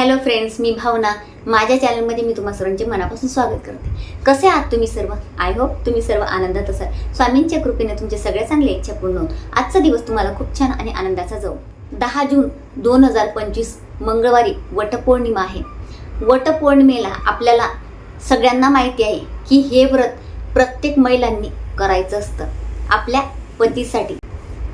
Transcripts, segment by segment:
Hello friends मी भावना. माझ्या चॅनलमध्ये मी तुम्हा सर्वांचे मनापासून स्वागत करते. कसे आहात तुम्ही सर्व? आय होप तुम्ही सर्व आनंदात असाल. स्वामींच्या कृपेने तुमचे सगळे चांगले इच्छा पूर्ण होऊन आजचा दिवस तुम्हाला खूप छान आणि आनंदाचा जाऊ. दहा जून दोन हजार पंचवीस मंगळवारी वटपौर्णिमा आहे. वटपौर्णिमेला आपल्याला सगळ्यांना माहिती आहे की हे व्रत प्रत्येक महिलांनी करायचं असतं. आपल्या पतीसाठी.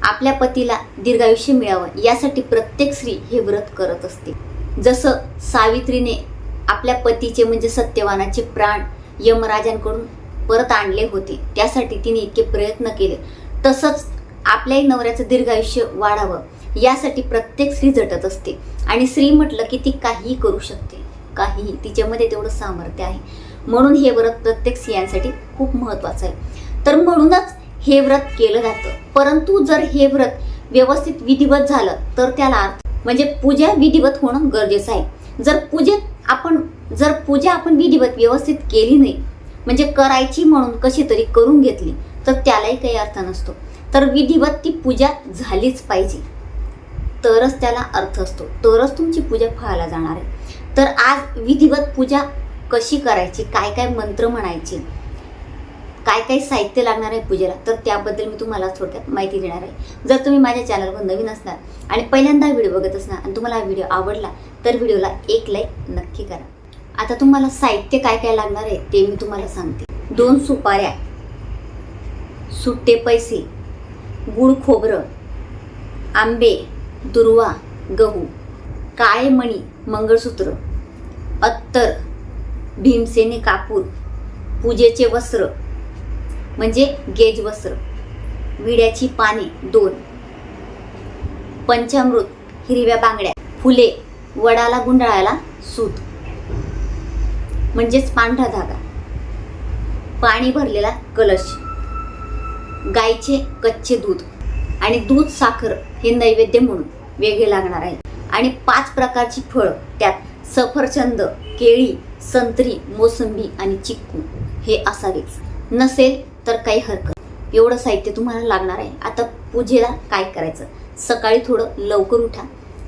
आपल्या पतीला दीर्घायुष्य मिळावं यासाठी प्रत्येक स्त्री हे व्रत करत असते. जसं सावित्रीने आपल्या पतीचे म्हणजे सत्यवानाचे प्राण यमराजांकडून परत आणले होते त्यासाठी तिने इतके प्रयत्न केले. तसंच आपल्याही नवऱ्याचं दीर्घायुष्य वाढावं यासाठी प्रत्येक स्त्री झटत असते. आणि स्त्री म्हटलं की ती काहीही करू शकते. काहीही. तिच्यामध्ये तेवढं सामर्थ्य आहे. म्हणून हे व्रत प्रत्येक स्त्रियांसाठी खूप महत्त्वाचं आहे. तर म्हणूनच हे व्रत केलं जातं. परंतु जर हे व्रत व्यवस्थित विधिवत झालं तर त्याला अर्थ म्हणजे पूजा विधिवत होणं गरजेचं आहे. जर पूजेत आपण जर पूजा आपण विधिवत व्यवस्थित केली नाही म्हणजे करायची म्हणून कशी तरी करून घेतली तर त्यालाही काही अर्थ नसतो. तर विधिवत ती पूजा झालीच पाहिजे. तरच त्याला अर्थ असतो. तरच तुमची पूजा फळाला जाणार आहे. तर आज विधिवत पूजा कशी करायची काय काय मंत्र म्हणायचे काय काय साहित्य लागणार आहे पूजेला तर त्याबद्दल मी तुम्हाला थोडक्यात माहिती देणार आहे. जर तुम्ही माझ्या चॅनलवर नवीन असणार आणि पहिल्यांदा व्हिडिओ बघत असणार आणि तुम्हाला हा व्हिडिओ आवडला तर व्हिडिओला एक लाईक नक्की करा. आता तुम्हाला साहित्य काय काय लागणार आहे ते मी तुम्हाला सांगते. दोन सुपाऱ्या सुट्टे पैसे गुळ खोबरं आंबे दुर्वा गहू काळे मणी मंगळसूत्र अत्तर भीमसेनी कापूर पूजेचे वस्त्र म्हणजे गेज वस्त्र. विड्याची पाने दोन. पंचामृत हिरव्या बांगड्या फुले वडाला गुंडाळायला सूत. म्हणजेच पांढरा धागा. पाणी भरलेला कलश. गाईचे कच्चे दूध आणि दूध साखर हे नैवेद्य म्हणून वेगळे लागणार आहे. आणि पाच प्रकारची फळं त्यात सफरचंद केळी संत्री मोसंबी आणि चिक्कू हे असावेच. नसेल तर काही हरकत एवढं साहित्य तुम्हाला लागणार आहे. आता पूजेला काय करायचं? सकाळी थोडं लवकर उठा.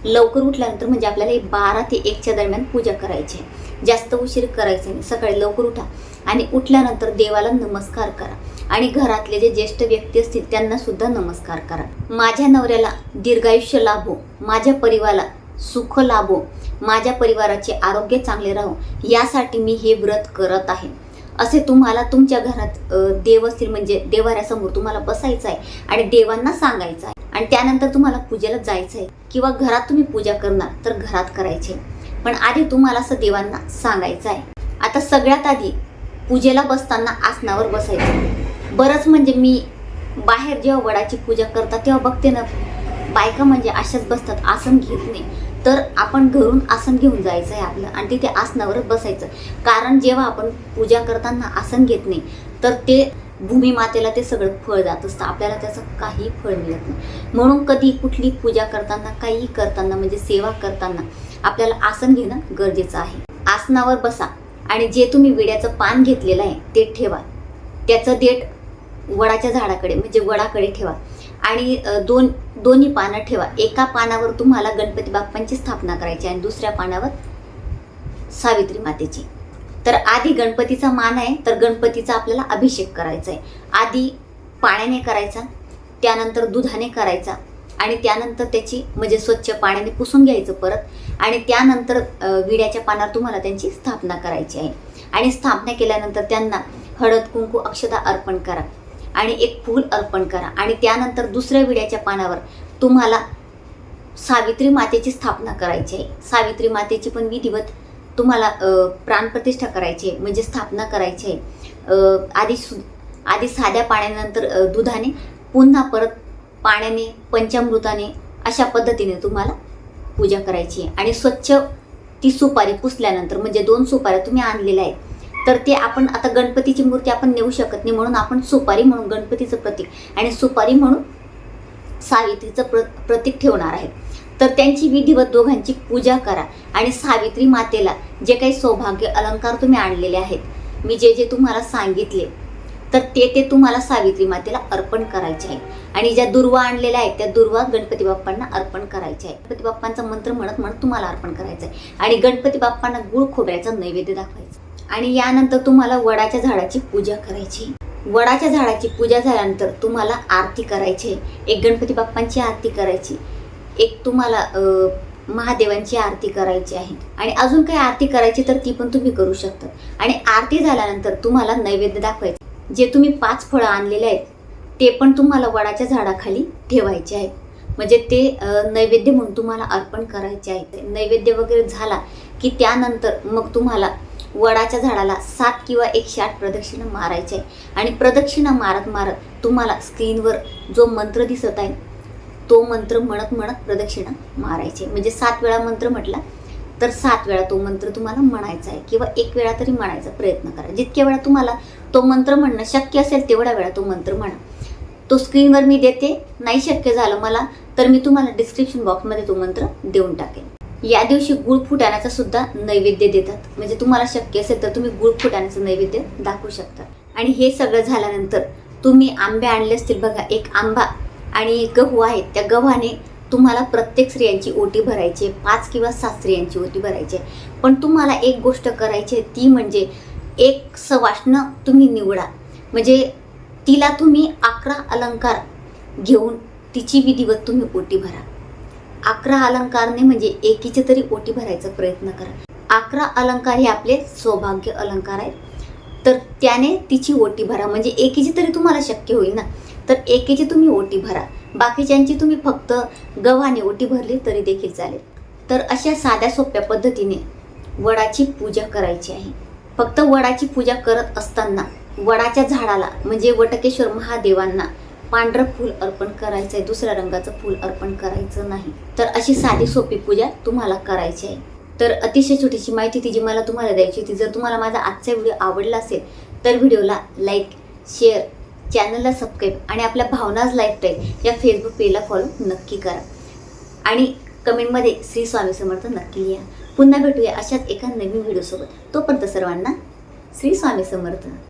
लवकर उठल्यानंतर म्हणजे आपल्याला एक बारा ते एकच्या दरम्यान पूजा करायची आहे. जास्त उशीर करायचं नाही. सकाळी लवकर उठा आणि उठल्यानंतर देवाला नमस्कार करा. आणि घरातले जे ज्येष्ठ व्यक्ती असतील त्यांना सुद्धा नमस्कार करा. माझ्या नवऱ्याला दीर्घायुष्य लाभो. माझ्या परिवाराला सुख लाभो. माझ्या परिवाराचे आरोग्य चांगले राहो. यासाठी मी हे व्रत करत आहे. असे तुम्हाला तुमच्या घरात देव असतील म्हणजे देवाऱ्यासमोर तुम्हाला बसायचं आहे आणि देवांना सांगायचं आहे आणि त्यानंतर तुम्हाला पूजेला जायचं आहे किंवा घरात तुम्ही पूजा करणार तर घरात करायचे. पण आधी तुम्हाला असं देवांना सांगायचं आहे आता सगळ्यात आधी पूजेला बसताना आसनावर बसायचं. बरंच म्हणजे मी बाहेर जेव्हा वडाची पूजा करतात तेव्हा बघते ना बायका म्हणजे अशाच बसतात आसन घेत नाही. तर आपण घरून आसन घेऊन जायचं आहे आपलं आणि तिथे आसनावरच बसायचं. कारण जेव्हा आपण पूजा करताना आसन घेत नाही तर ते भूमीमातेला ते सगळं फळ जात असतं. आपल्याला त्याचं काही फळ मिळत नाही. म्हणून कधी कुठली पूजा करताना काही करताना म्हणजे सेवा करताना आपल्याला आसन घेणं गरजेचं आहे. आसनावर बसा आणि जे तुम्ही विड्याचं पान घेतलेलं आहे ते ठेवा. त्याचं देठ वडाच्या झाडाकडे म्हणजे वडाकडे ठेवा. आणि दोन दोन्ही पानं ठेवा. एका पानावर तुम्हाला गणपती बाप्पांची स्थापना करायची आणि दुसऱ्या पानावर सावित्री मातेची. तर आधी गणपतीचा मान आहे तर गणपतीचा आपल्याला अभिषेक करायचा आहे. आधी पाण्याने करायचा त्यानंतर दुधाने करायचा आणि त्यानंतर त्याची म्हणजे स्वच्छ पाण्याने पुसून घ्यायचं परत आणि त्यानंतर विड्याच्या पानावर तुम्हाला त्यांची स्थापना करायची आहे. आणि स्थापना केल्यानंतर त्यांना हळद कुंकू अक्षता अर्पण करा. आणि एक फूल अर्पण करा. आणि त्यानंतर दुसऱ्या विड्याच्या पानावर तुम्हाला सावित्री मातेची स्थापना करायची आहे. सावित्री मातेची पण विधिवत तुम्हाला प्राणप्रतिष्ठा करायची आहे. म्हणजे स्थापना करायची आहे. आधी सु आधी साध्या पाण्यानंतर दुधाने पुन्हा परत पाण्याने पंचामृताने अशा पद्धतीने तुम्हाला पूजा करायची आहे. आणि स्वच्छ ती सुपारी पुसल्यानंतर म्हणजे दोन सुपाऱ्या तुम्ही आणलेल्या आहेत तर ते आपण आता गणपतीची मूर्ती आपण नेऊ शकत नाही म्हणून आपण सुपारी म्हणून गणपतीचं प्रतीक. आणि सुपारी म्हणून सावित्रीचं प्र प्रतीक ठेवणार आहे. तर त्यांची विधिवत दोघांची पूजा करा. आणि सावित्री मातेला जे काही सौभाग्य अलंकार तुम्ही आणलेले आहेत मी जे जे तुम्हाला सांगितले तर ते ते तुम्हाला सावित्री मातेला अर्पण करायचे आहे. आणि ज्या दुर्वा आणलेल्या आहेत त्या दुर्वा गणपती बाप्पांना अर्पण करायच्या आहे गणपती बाप्पांचा मंत्र म्हणत म्हणत तुम्हाला अर्पण करायचं आहे. आणि गणपती बाप्पांना गुळ खोबऱ्याचा नैवेद्य दाखवायचा आणि यानंतर तुम्हाला वडाच्या झाडाची पूजा करायची. वडाच्या झाडाची पूजा झाल्यानंतर तुम्हाला आरती करायची. आहे. एक गणपती बाप्पांची आरती करायची. एक तुम्हाला महादेवांची आरती करायची आहे. आणि अजून काही आरती करायची तर ती पण तुम्ही करू शकता. आणि आरती झाल्यानंतर तुम्हाला नैवेद्य दाखवायचं. जे तुम्ही पाच फळं आणलेले आहेत ते पण तुम्हाला वडाच्या झाडाखाली ठेवायचे आहेत. म्हणजे ते नैवेद्य म्हणून तुम्हाला अर्पण करायचे आहे नैवेद्य वगैरे झाला की त्यानंतर मग तुम्हाला वडाच्या झाडाला सात किंवा एकशे आठ प्रदक्षिणा मारायचे आहे आणि प्रदक्षिणा मारत मारत तुम्हाला स्क्रीनवर जो मंत्र दिसत आहे तो मंत्र म्हणत म्हणत प्रदक्षिणा मारायचे म्हणजे सात वेळा मंत्र म्हटला तर सात वेळा तो मंत्र तुम्हाला म्हणायचा आहे किंवा एक वेळा तरी म्हणायचा प्रयत्न करा. जितक्या वेळा तुम्हाला तो मंत्र म्हणणं शक्य असेल तेवढ्या वेळा तो मंत्र म्हणा. तो स्क्रीनवर मी देते नाही शक्य झालं मला तर मी तुम्हाला डिस्क्रिप्शन बॉक्समध्ये तो मंत्र देऊन टाकेन. या दिवशी गुळ फुटाण्याचा सुद्धा नैवेद्य देतात. म्हणजे तुम्हाला शक्य असेल तर तुम्ही गुळ फुटाण्याचं नैवेद्य दाखवू शकता. आणि हे सगळं झाल्यानंतर तुम्ही आंबे आणले असतील बघा एक आंबा आणि गहू आहेत. त्या गव्हाने तुम्हाला प्रत्येक स्त्रियांची ओटी भरायची आहे. पाच किंवा सात स्त्रियांची ओटी भरायची आहे. पण तुम्हाला एक गोष्ट करायची आहे ती म्हणजे एक सवाष्ण तुम्ही निवडा. म्हणजे तिला तुम्ही अकरा अलंकार घेऊन तिची विधिवत तुम्ही ओटी भरा. अकरा अलंकारने म्हणजे एकीचे तरी ओटी भरायचा प्रयत्न करा. अकरा अलंकार हे आपले सौभाग्य अलंकार आहेत. तर त्याने तिची ओटी भरा. म्हणजे एकीची तरी तुम्हाला शक्य होईल ना. तर एकीची तुम्ही ओटी भरा. बाकीच्यांची तुम्ही फक्त गव्हाने ओटी भरली तरी देखील चालेल. तर अशा साध्या सोप्या पद्धतीने वडाची पूजा करायची आहे. फक्त वडाची पूजा करत असताना वडाच्या झाडाला म्हणजे वटकेश्वर महादेवांना पांढरं फूल अर्पण करायचं आहे दुसऱ्या रंगाचं फूल अर्पण करायचं नाही. तर अशी साधी सोपी पूजा तुम्हाला करायची आहे. तर अतिशय छोटीशी माहिती ती जी मला तुम्हाला द्यायची होती जर तुम्हाला माझा आजचा व्हिडिओ आवडला असेल तर व्हिडिओला लाईक शेअर चॅनलला सबस्क्राईब आणि आपल्या भावनाज लाईफस्टाईल या फेसबुक पेजला फॉलो नक्की करा. आणि कमेंटमध्ये श्री स्वामी समर्थ नक्की लिहा. पुन्हा भेटूया अशाच एका नवीन व्हिडिओसोबत तोपर्यंत सर्वांना श्री स्वामी समर्थ.